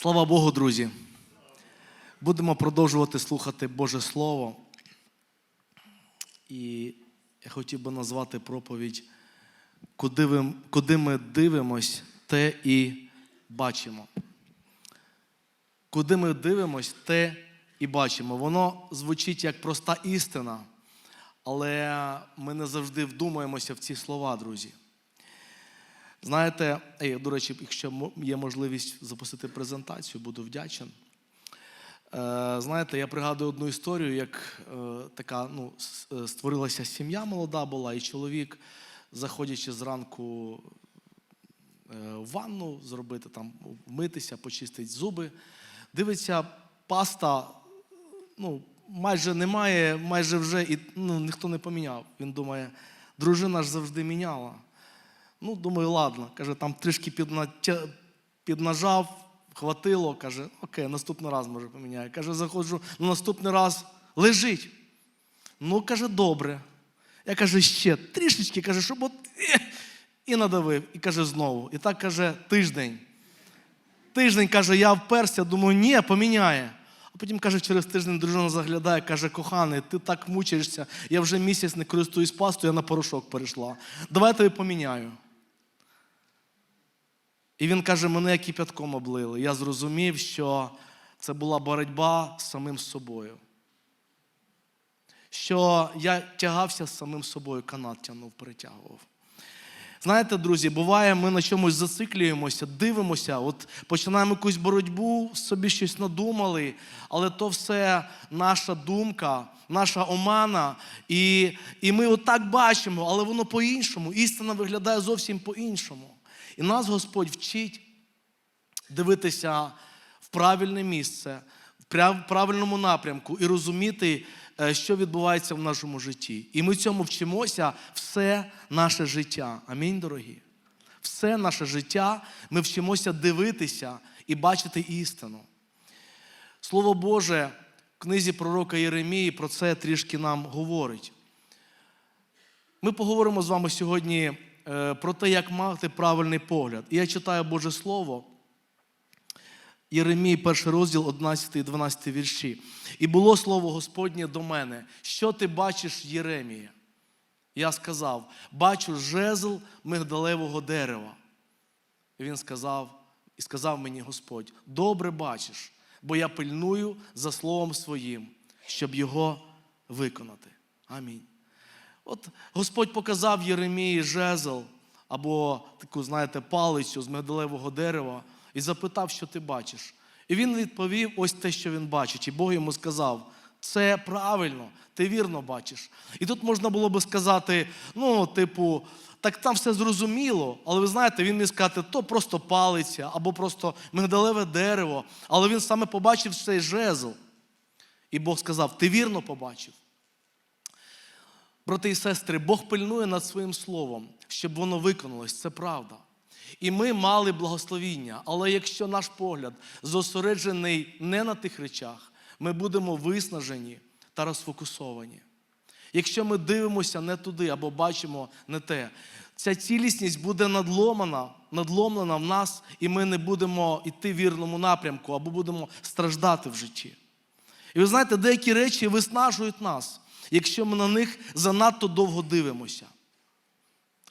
Слава Богу, друзі. Будемо продовжувати слухати Боже Слово. І я хотів би назвати проповідь, куди, ви, куди ми дивимось, те і бачимо. Куди ми дивимось, те і бачимо. Воно звучить як проста істина, але ми не завжди вдумуємося в ці слова, друзі. Знаєте, до речі, якщо є можливість запустити презентацію, буду вдячен. Е, знаєте, я пригадую одну історію, як е, така ну, е, створилася сім'я молода була, і чоловік, заходячи зранку е, в ванну, зробити там, вмитися, почистити зуби, дивиться, паста ну, майже немає, майже вже і ну, ніхто не поміняв. Він думає, дружина ж завжди міняла. Ну, думаю, ладно. Каже, там трішки піднажав, хватило, каже, окей, наступний раз може поміняю. Каже, заходжу, ну наступний раз лежить. Ну, каже, добре. Я каже, ще трішечки, каже, щоб от і надавив. І каже, знову. І так каже, тиждень. Тиждень каже, я вперся, думаю, ні, поміняє. А потім каже, через тиждень дружина заглядає, каже, коханий, ти так мучаєшся, я вже місяць не користуюсь пастою, я на порошок перейшла. Давай я тобі поміняю. І він каже, мене кипятком облили. Я зрозумів, що це була боротьба з самим собою. Що я тягався з самим собою, канат тягнув, перетягував. Знаєте, друзі, буває, ми на чомусь зациклюємося, дивимося, от починаємо якусь боротьбу, собі щось надумали, але то все наша думка, наша омана. І, і ми отак бачимо, але воно по-іншому. Істина виглядає зовсім по-іншому. І нас Господь вчить дивитися в правильне місце, в правильному напрямку і розуміти, е, що відбувається в нашому житті. І ми цьому вчимося все наше життя. Амінь, дорогі. Все наше життя ми вчимося дивитися і бачити істину. Слово Боже в книзі пророка Єремії про це трішки нам говорить. Ми поговоримо з вами сьогодні про те, як мати правильний погляд. І я читаю Боже Слово. Єремій, перший розділ, 11 і 12 вірші. І було слово Господнє до мене. Що ти бачиш, Єремія? Я сказав: бачу жезл мигдалевого дерева. І він сказав, і сказав мені Господь: добре бачиш, бо я пильную за словом своїм, щоб його виконати. Амінь. От Господь показав Єремії жезл або таку, знаєте, палицю з мигдалевого дерева і запитав, що ти бачиш. І він відповів ось те, що він бачить. І Бог йому сказав: це правильно, ти вірно бачиш. І тут можна було би сказати: ну, типу, так там все зрозуміло, але ви знаєте, він міг сказати, то просто палиця або просто мигдалеве дерево. Але він саме побачив цей жезл. І Бог сказав: Ти вірно побачив. Брати і сестри, Бог пильнує над своїм словом, щоб воно виконалось. Це правда. І ми мали благословіння. Але якщо наш погляд зосереджений не на тих речах, ми будемо виснажені та розфокусовані. Якщо ми дивимося не туди або бачимо не те, ця цілісність буде надломана, надломлена в нас, і ми не будемо йти в вірному напрямку або будемо страждати в житті. І ви знаєте, деякі речі виснажують нас, якщо ми на них занадто довго дивимося.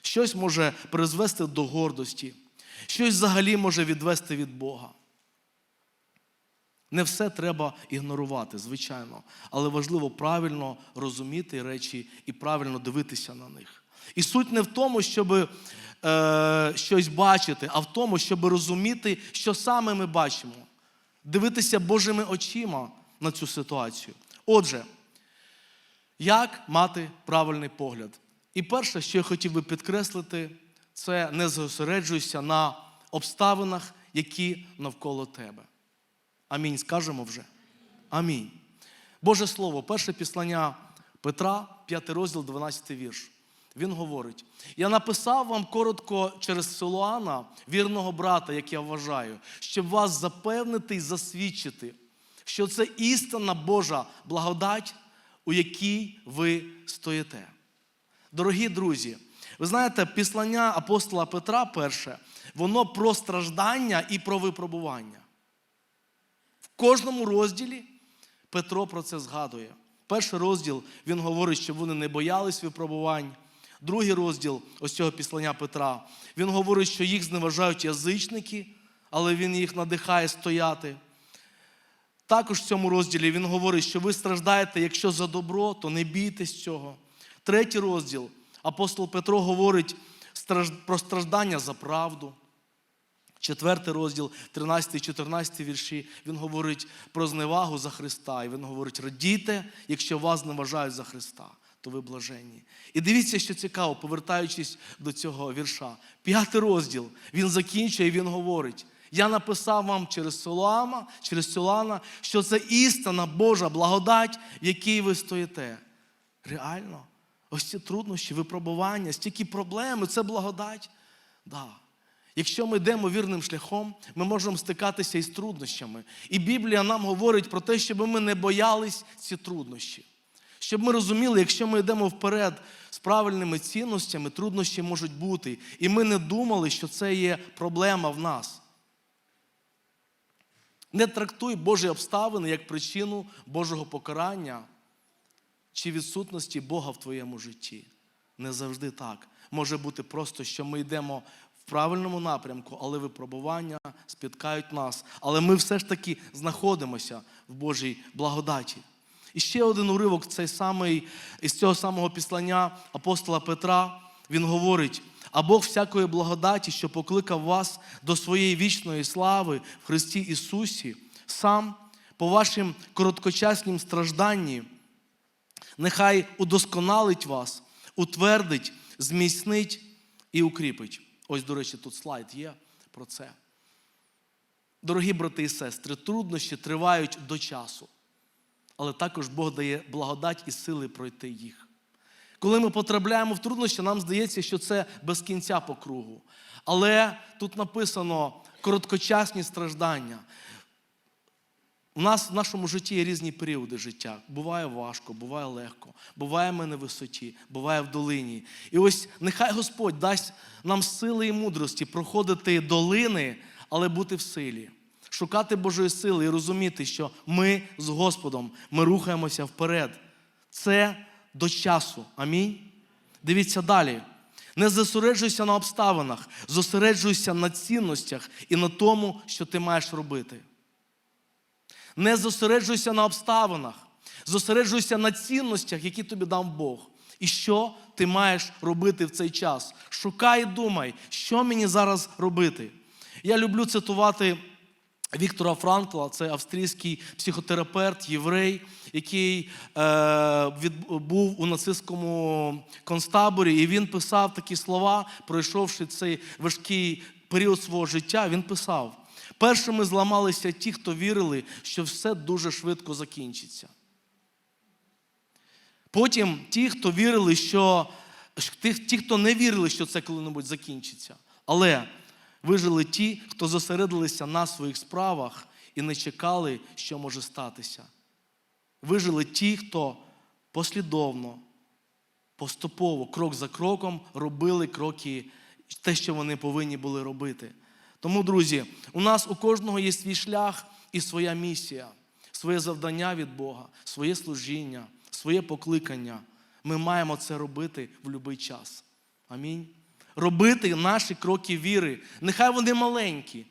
Щось може призвести до гордості, щось взагалі може відвести від Бога. Не все треба ігнорувати, звичайно, але важливо правильно розуміти речі і правильно дивитися на них. І суть не в тому, щоб е, щось бачити, а в тому, щоб розуміти, що саме ми бачимо, дивитися Божими очима на цю ситуацію. Отже, як мати правильний погляд? І перше, що я хотів би підкреслити, це не зосереджуйся на обставинах, які навколо тебе. Амінь. Скажемо вже. Амінь. Боже Слово, перше післання Петра, 5 розділ, 12 вірш. Він говорить: Я написав вам коротко через Силуана, вірного брата, як я вважаю, щоб вас запевнити і засвідчити, що це істинна Божа благодать, у якій ви стоїте. Дорогі друзі, ви знаєте, післання апостола Петра перше, воно про страждання і про випробування. В кожному розділі Петро про це згадує. Перший розділ він говорить, щоб вони не боялись випробувань. Другий розділ ось цього післання Петра. Він говорить, що їх зневажають язичники, але він їх надихає стояти. Також в цьому розділі він говорить, що ви страждаєте, якщо за добро, то не бійтесь цього. Третій розділ апостол Петро говорить про страждання за правду. Четвертий розділ, 13, 14 вірші, він говорить про зневагу за Христа. І він говорить: радійте, якщо вас зневажають за Христа, то ви блаженні. І дивіться, що цікаво, повертаючись до цього вірша. П'ятий розділ він закінчує, і він говорить: Я написав вам через Солама, через Солана, що це істина Божа благодать, в якій ви стоїте. Реально, ось ці труднощі, випробування, стільки проблем, і це благодать. Да. Якщо ми йдемо вірним шляхом, ми можемо стикатися із труднощами. І Біблія нам говорить про те, щоб ми не боялись ці труднощі. Щоб ми розуміли, якщо ми йдемо вперед з правильними цінностями, труднощі можуть бути. І ми не думали, що це є проблема в нас. Не трактуй Божі обставини як причину Божого покарання чи відсутності Бога в твоєму житті. Не завжди так. Може бути просто, що ми йдемо в правильному напрямку, але випробування спіткають нас. Але ми все ж таки знаходимося в Божій благодаті. І ще один уривок, цей самий, із цього самого післання апостола Петра, він говорить: а Бог всякої благодаті, що покликав вас до своєї вічної слави в Христі Ісусі, сам по вашим короткочаснім стражданні, нехай удосконалить вас, утвердить, зміцнить і укріпить. Ось, до речі, тут слайд є про це. Дорогі брати і сестри, труднощі тривають до часу, але також Бог дає благодать і сили пройти їх. Коли ми потрапляємо в труднощі, нам здається, що це без кінця по кругу. Але тут написано короткочасні страждання. У нас в нашому житті є різні періоди життя. Буває важко, буває легко, буває ми на висоті, буває в долині. І ось нехай Господь дасть нам сили і мудрості проходити долини, але бути в силі, шукати Божої сили і розуміти, що ми з Господом, ми рухаємося вперед. Це до часу. Амінь. Дивіться далі. Не зосереджуйся на обставинах, зосереджуйся на цінностях і на тому, що ти маєш робити. Не зосереджуйся на обставинах, зосереджуйся на цінностях, які тобі дав Бог. І що ти маєш робити в цей час? Шукай і думай, що мені зараз робити. Я люблю цитувати Віктора Франкла, це австрійський психотерапевт, єврей, який е, від, був у нацистському концтаборі, і він писав такі слова, пройшовши цей важкий період свого життя, він писав. Першими зламалися ті, хто вірили, що все дуже швидко закінчиться. Потім ті, хто вірили, що ті, ті, хто не вірили, що це коли-небудь закінчиться. Але вижили ті, хто зосередилися на своїх справах і не чекали, що може статися. Вижили ті, хто послідовно, поступово, крок за кроком робили кроки, те, що вони повинні були робити. Тому, друзі, у нас у кожного є свій шлях і своя місія, своє завдання від Бога, своє служіння, своє покликання. Ми маємо це робити в будь-який час. Амінь. Робити наші кроки віри. Нехай вони маленькі,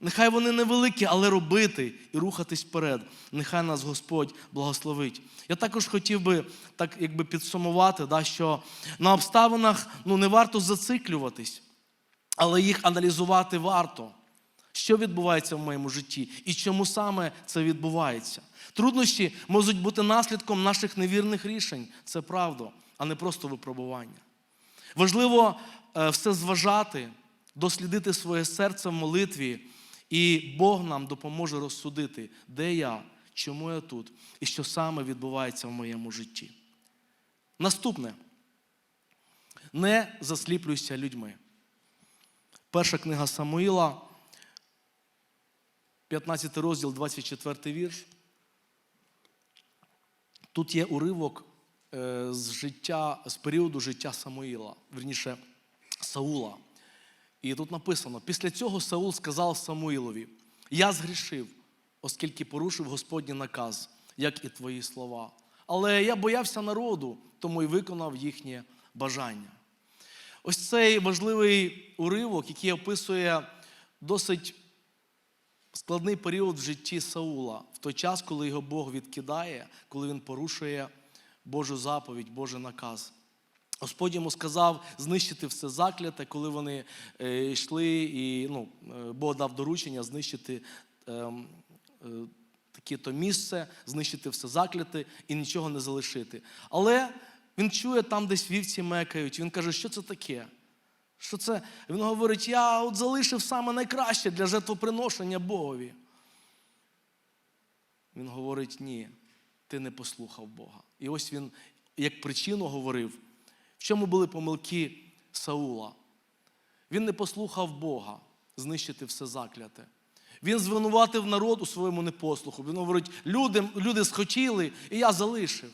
нехай вони невеликі, але робити і рухатись вперед. Нехай нас Господь благословить. Я також хотів би так якби підсумувати, да, що на обставинах ну, не варто зациклюватись але їх аналізувати варто. Що відбувається в моєму житті і чому саме це відбувається? Труднощі можуть бути наслідком наших невірних рішень, це правда, а не просто випробування. Важливо е, все зважати, дослідити своє серце в молитві, і Бог нам допоможе розсудити, де я, чому я тут і що саме відбувається в моєму житті. Наступне не засліплюйся людьми. Перша книга Самуїла, 15 розділ, 24 вірш. Тут є уривок з життя, з періоду життя Самуїла, верніше Саула. І тут написано: після цього Саул сказав Самуїлові: Я згрішив, оскільки порушив Господній наказ, як і твої слова. Але я боявся народу, тому й виконав їхнє бажання. Ось цей важливий уривок, який описує досить складний період в житті Саула, в той час, коли його Бог відкидає, коли він порушує Божу заповідь, Божий наказ. Господь йому сказав знищити все закляте, коли вони е, йшли, і ну, е, Бог дав доручення знищити ем, е, таке-то місце, знищити все закляте і нічого не залишити. Але він чує там, десь вівці мекають. Він каже, що це таке? Що це? Він говорить: я от залишив саме найкраще для жертвоприношення Богові. Він говорить: ні, ти не послухав Бога. І ось він, як причину говорив, в чому були помилки Саула. Він не послухав Бога знищити все закляте. Він звинуватив народ у своєму непослуху. Він говорить, люди, люди схотіли, і я залишив.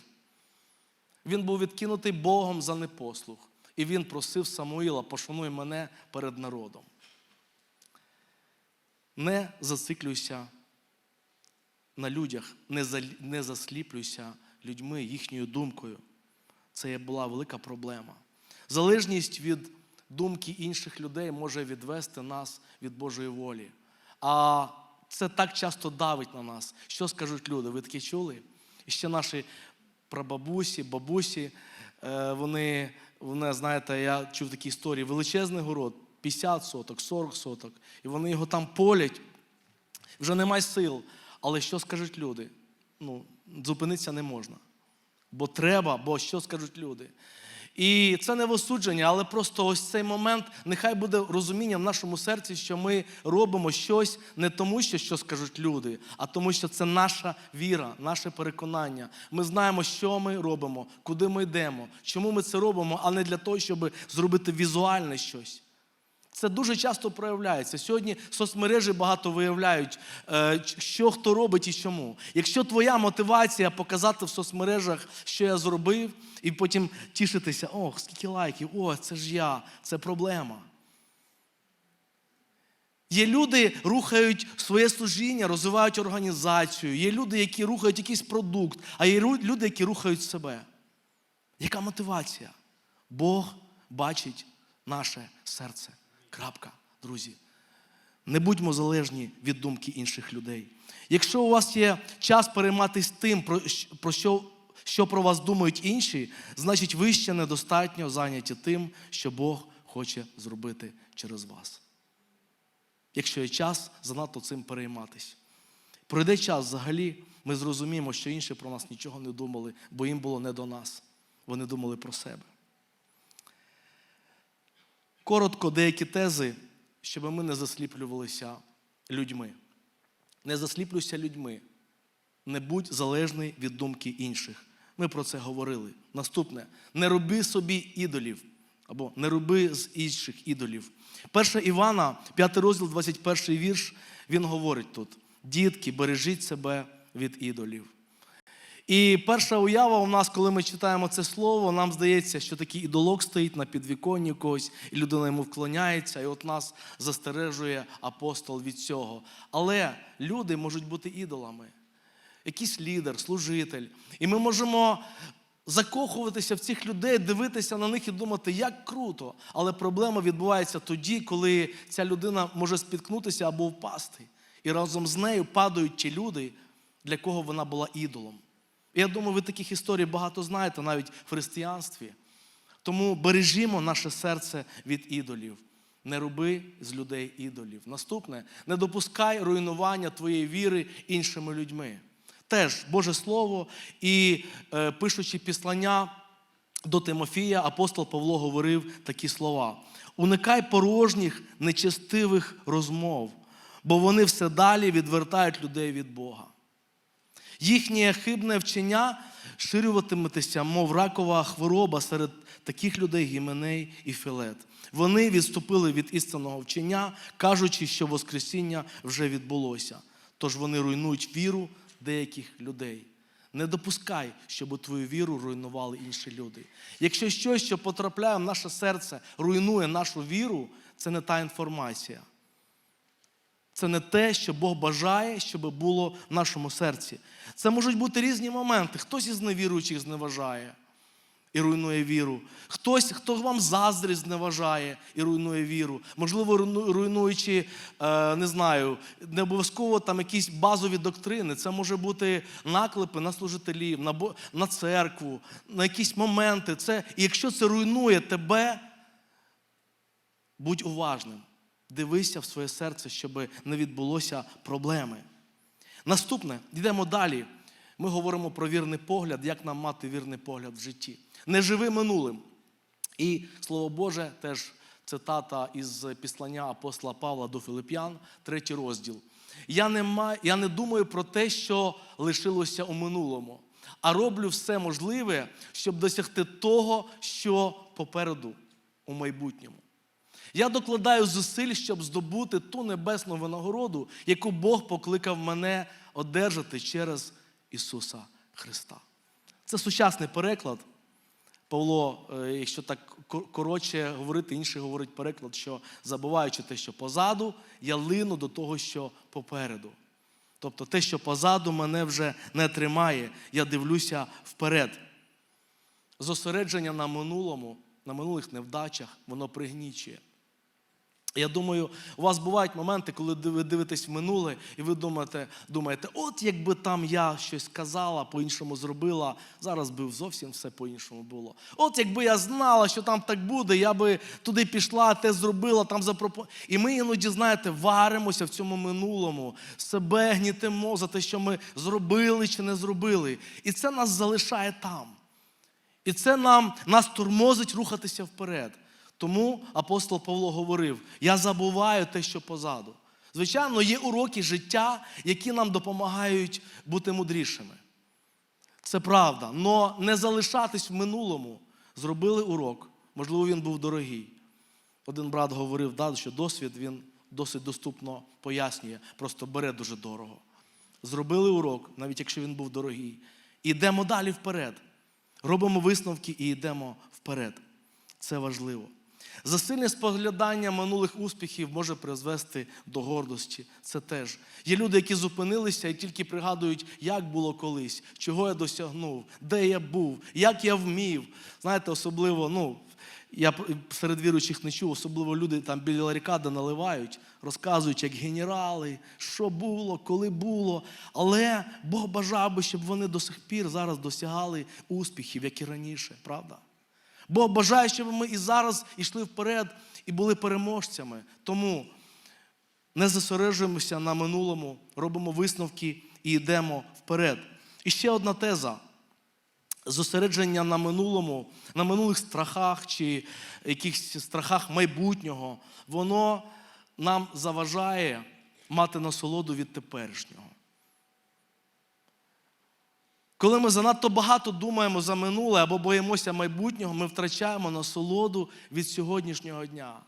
Він був відкинутий Богом за непослух. І він просив Самуїла, пошануй мене перед народом. Не зациклюйся на людях, не, засліплюйся людьми, їхньою думкою. Це була велика проблема. Залежність від думки інших людей може відвести нас від Божої волі. А це так часто давить на нас. Що скажуть люди? Ви таке чули? І ще наші прабабусі, бабусі, е, вони, вони, знаєте, я чув такі історії, величезний город, 50 соток, 40 соток, і вони його там полять, вже немає сил. Але що скажуть люди? Ну, зупинитися не можна. Бо треба, бо що скажуть люди. І це не в осудження, але просто ось цей момент, нехай буде розуміння в нашому серці, що ми робимо щось не тому, що, що скажуть люди, а тому, що це наша віра, наше переконання. Ми знаємо, що ми робимо, куди ми йдемо, чому ми це робимо, а не для того, щоб зробити візуальне щось. Це дуже часто проявляється. Сьогодні соцмережі багато виявляють, е, що хто робить і чому. Якщо твоя мотивація показати в соцмережах, що я зробив, і потім тішитися, ох, скільки лайків, о, це ж я, це проблема. Є люди, рухають своє служіння, розвивають організацію. Є люди, які рухають якийсь продукт, а є люди, які рухають себе. Яка мотивація? Бог бачить наше серце. Крапка, друзі. Не будьмо залежні від думки інших людей. Якщо у вас є час перейматися тим, про що, що про вас думають інші, значить ви ще недостатньо зайняті тим, що Бог хоче зробити через вас. Якщо є час, занадто цим перейматись. Пройде час взагалі, ми зрозуміємо, що інші про нас нічого не думали, бо їм було не до нас. Вони думали про себе. Коротко деякі тези, щоб ми не засліплювалися людьми. Не засліплюйся людьми. Не будь залежний від думки інших. Ми про це говорили. Наступне: не роби собі ідолів. Або не роби з інших ідолів. Перша Івана, 5 розділ, 21 вірш, він говорить тут: дітки, бережіть себе від ідолів. І перша уява у нас, коли ми читаємо це слово, нам здається, що такий ідолог стоїть на підвіконні когось, і людина йому вклоняється, і от нас застережує апостол від цього. Але люди можуть бути ідолами. Якийсь лідер, служитель. І ми можемо закохуватися в цих людей, дивитися на них і думати, як круто. Але проблема відбувається тоді, коли ця людина може спіткнутися або впасти. І разом з нею падають ті люди, для кого вона була ідолом. Я думаю, ви таких історій багато знаєте навіть в християнстві. Тому бережімо наше серце від ідолів. Не роби з людей ідолів. Наступне, не допускай руйнування твоєї віри іншими людьми. Теж Боже Слово, і е, пишучи післання до Тимофія, апостол Павло говорив такі слова: уникай порожніх, нечестивих розмов, бо вони все далі відвертають людей від Бога. Їхнє хибне вчення ширюватиметься, мов ракова хвороба серед таких людей Гіменей і Філет. Вони відступили від істинного вчення, кажучи, що Воскресіння вже відбулося. Тож вони руйнують віру деяких людей. Не допускай, щоб твою віру руйнували інші люди. Якщо щось, що потрапляє в наше серце, руйнує нашу віру, це не та інформація. Це не те, що Бог бажає, щоб було в нашому серці. Це можуть бути різні моменти. Хтось із невіруючих зневажає і руйнує віру. Хтось, хто вам заздрить, зневажає і руйнує віру. Можливо, руйнуючи, е, не знаю, не обов'язково там якісь базові доктрини. Це може бути наклепи на служителів, на церкву, на якісь моменти. Це, і якщо це руйнує тебе, будь уважним. Дивися в своє серце, щоб не відбулося проблеми. Наступне, йдемо далі. Ми говоримо про вірний погляд, як нам мати вірний погляд в житті. Не живи минулим. І слово Боже, теж цитата із післання апостола Павла до Филип'ян, третій розділ. Я не, маю, я не думаю про те, що лишилося у минулому, а роблю все можливе, щоб досягти того, що попереду у майбутньому. Я докладаю зусиль, щоб здобути ту небесну винагороду, яку Бог покликав мене одержати через Ісуса Христа. Це сучасний переклад. Павло, е, якщо так коротше говорити, інший говорить переклад, що забуваючи те, що позаду, я лину до того, що попереду. Тобто те, що позаду мене вже не тримає, я дивлюся вперед. Зосередження на минулому, на минулих невдачах, воно пригнічує. Я думаю, у вас бувають моменти, коли ви дивитесь в минуле, і ви думаєте, думаєте, от якби там я щось сказала, по-іншому зробила, зараз би зовсім все по-іншому було. От якби я знала, що там так буде, я би туди пішла, те зробила, там запропонувала. І ми іноді, знаєте, варимося в цьому минулому, себе гнітимо за те, що ми зробили чи не зробили. І це нас залишає там. І це нам, нас тормозить рухатися вперед. Тому апостол Павло говорив: я забуваю те, що позаду. Звичайно, є уроки життя, які нам допомагають бути мудрішими. Це правда. Але не залишатись в минулому. Зробили урок. Можливо, він був дорогий. Один брат говорив, да, що досвід він досить доступно пояснює, просто бере дуже дорого. Зробили урок, навіть якщо він був дорогий. І йдемо далі вперед. Робимо висновки і йдемо вперед. Це важливо. Засильне споглядання минулих успіхів може призвести до гордості. Це теж. Є люди, які зупинилися і тільки пригадують, як було колись, чого я досягнув, де я був, як я вмів. Знаєте, особливо, ну, я серед віруючих не чув, особливо люди там біля ларікади наливають, розказують, як генерали, що було, коли було. Але Бог бажав би, щоб вони до сих пір зараз досягали успіхів, як і раніше, правда? Бог бажає, щоб ми і зараз йшли вперед і були переможцями. Тому не зосереджуємося на минулому, робимо висновки і йдемо вперед. І ще одна теза. Зосередження на минулому, на минулих страхах чи якихось страхах майбутнього, воно нам заважає мати насолоду від теперішнього. Коли ми занадто багато думаємо за минуле або боїмося майбутнього, ми втрачаємо насолоду від сьогоднішнього дня.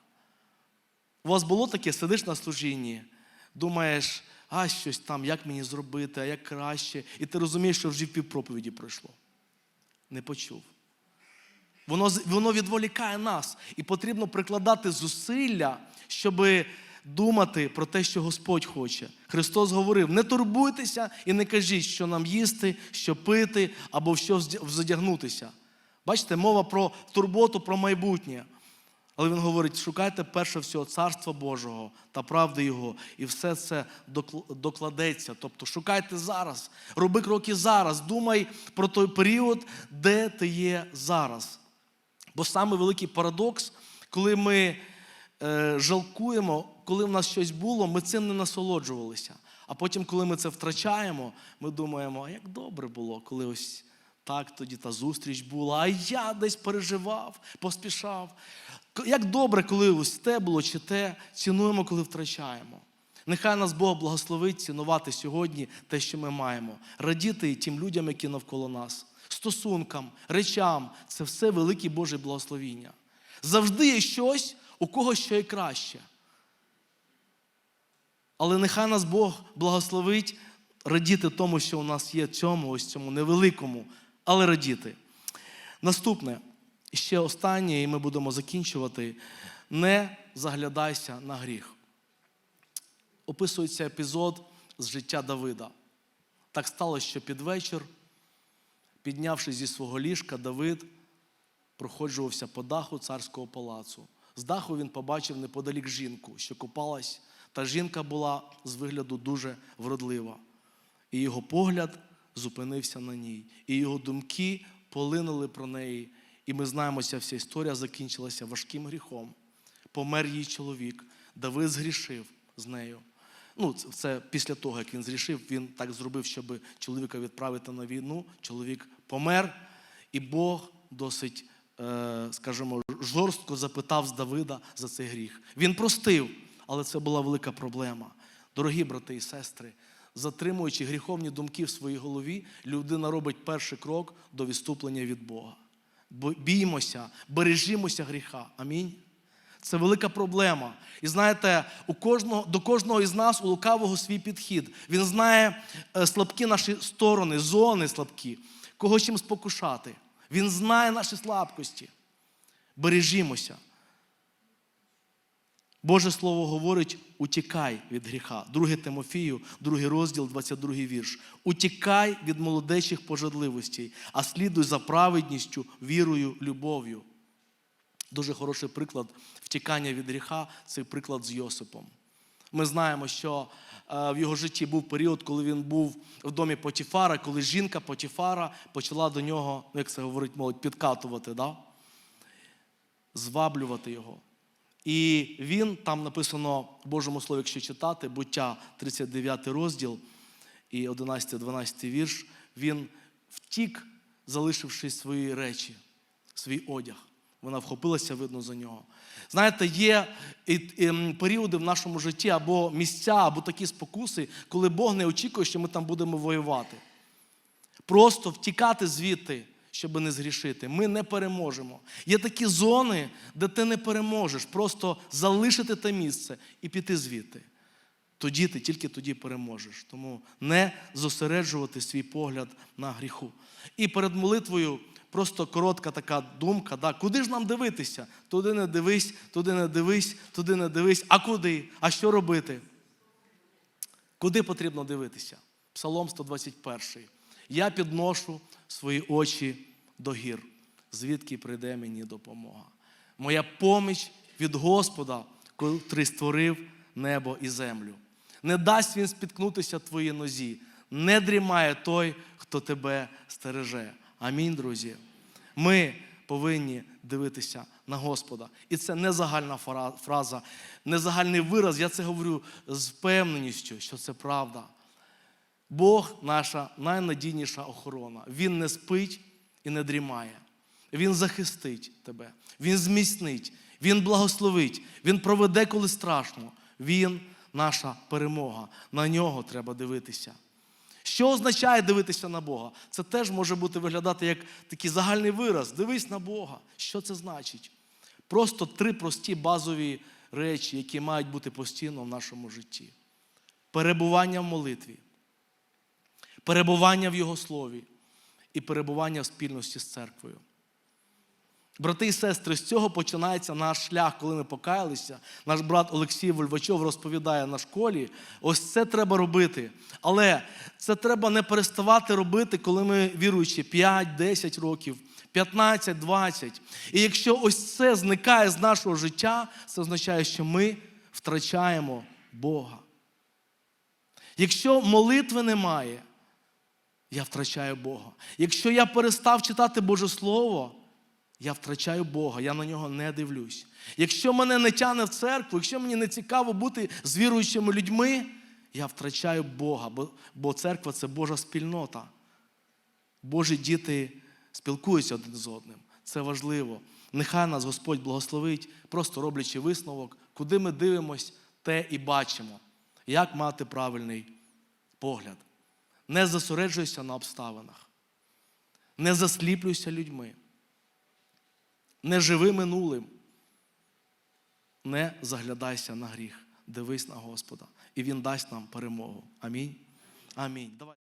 У вас було таке, сидиш на служінні, думаєш, а щось там, як мені зробити, а як краще. І ти розумієш, що вже півпроповіді пройшло. Не почув. Воно, воно відволікає нас. І потрібно прикладати зусилля, щоб думати про те, що Господь хоче. Христос говорив: не турбуйтеся і не кажіть, що нам їсти, що пити або в що взодягнутися. Бачите, мова про турботу, про майбутнє. Але він говорить: шукайте перше всього царства Божого та правди Його, і все це докладеться. Тобто шукайте зараз, роби кроки зараз, думай про той період, де ти є зараз. Бо саме великий парадокс, коли ми жалкуємо, коли в нас щось було, ми цим не насолоджувалися. А потім, коли ми це втрачаємо, ми думаємо, а як добре було, коли ось так тоді та зустріч була, а я десь переживав, поспішав. Як добре, коли ось те було чи те, цінуємо, коли втрачаємо. Нехай нас Бог благословить цінувати сьогодні те, що ми маємо, радіти тим людям, які навколо нас, стосункам, речам це все велике Боже благословіння. Завжди є щось, у когось що є краще. Але нехай нас Бог благословить радіти тому, що у нас є цьому, ось цьому невеликому, але радіти. Наступне, ще останнє, і ми будемо закінчувати. Не заглядайся на гріх. описується епізод з життя Давида. Так сталося, що під вечір, піднявшись зі свого ліжка, Давид проходжувався по даху царського палацу. З даху він побачив неподалік жінку, що купалась, та жінка була з вигляду дуже вродлива. І його погляд зупинився на ній, і його думки полинули про неї. І ми знаємо, ця вся історія закінчилася важким гріхом. Помер її чоловік, Давид згрішив з нею. Ну, це, після того, як він зрішив, він так зробив, щоб чоловіка відправити на війну. Чоловік помер, і Бог досить, скажімо, жорстко запитав з Давида за цей гріх. Він простив, але це була велика проблема. Дорогі брати і сестри, затримуючи гріховні думки в своїй голові, людина робить перший крок до відступлення від Бога. Біймося, бережімося гріха. Амінь. Це велика проблема. І знаєте, у кожного, до кожного із нас у лукавого свій підхід. Він знає е, слабкі наші сторони, зони слабкі, кого чим спокушати. Він знає наші слабкості. Бережімося. Боже Слово говорить: утікай від гріха. 2 Тимофію, 2 розділ, 22 вірш. Утікай від молодечих пожадливостей, а слідуй за праведністю, вірою, любов'ю. Дуже хороший приклад втікання від гріха це приклад з Йосипом. Ми знаємо, що в його житті був період, коли він був в домі Потіфара, коли жінка Потіфара почала до нього, ну, як це говорить молодь, підкатувати, да? зваблювати його. І він, там написано в Божому Слові, якщо читати, буття 39 розділ і 11-12 вірш, він втік, залишивши свої речі, свій одяг. Вона вхопилася, видно, за нього. Знаєте, є і- і, періоди в нашому житті або місця, або такі спокуси, коли Бог не очікує, що ми там будемо воювати. Просто втікати звідти, щоб не згрішити. Ми не переможемо. Є такі зони, де ти не переможеш. Просто залишити те місце і піти звідти. Тоді ти тільки тоді переможеш. Тому не зосереджувати свій погляд на гріху. І перед молитвою просто коротка така думка: да, куди ж нам дивитися? Туди не дивись, туди не дивись, туди не дивись. А куди? А що робити? Куди потрібно дивитися? Псалом 121. Я підношу свої очі до гір, звідки прийде мені допомога. Моя поміч від Господа, котрий створив небо і землю. Не дасть він спіткнутися твоїй нозі, не дрімає той, хто тебе стереже. Амінь, друзі. Ми повинні дивитися на Господа. І це не загальна фраза, не загальний вираз. Я це говорю з впевненістю, що це правда. Бог наша найнадійніша охорона. Він не спить і не дрімає. Він захистить тебе, Він зміцнить, Він благословить, Він проведе, коли страшно. Він наша перемога. На нього треба дивитися. Що означає дивитися на Бога? Це теж може бути виглядати як такий загальний вираз. Дивись на Бога. Що це значить? Просто три прості базові речі, які мають бути постійно в нашому житті: перебування в молитві, перебування в Його слові і перебування в спільності з церквою. Брати і сестри, з цього починається наш шлях, коли ми покаялися. Наш брат Олексій Вольвачов розповідає на школі. Ось це треба робити. Але це треба не переставати робити, коли ми віруючі 5-10 років, 15-20. І якщо ось це зникає з нашого життя, це означає, що ми втрачаємо Бога. Якщо молитви немає, я втрачаю Бога. Якщо я перестав читати Боже Слово, я втрачаю Бога, я на нього не дивлюсь. Якщо мене не тягне в церкву, якщо мені не цікаво бути з віруючими людьми, я втрачаю Бога, бо, бо церква це Божа спільнота. Божі діти спілкуються один з одним. Це важливо. Нехай нас Господь благословить, просто роблячи висновок, куди ми дивимось, те і бачимо, як мати правильний погляд. Не зосереджуйся на обставинах, не засліплюйся людьми, не живи минулим, не заглядайся на гріх, дивись на Господа, і Він дасть нам перемогу. Амінь. Амінь. Давай.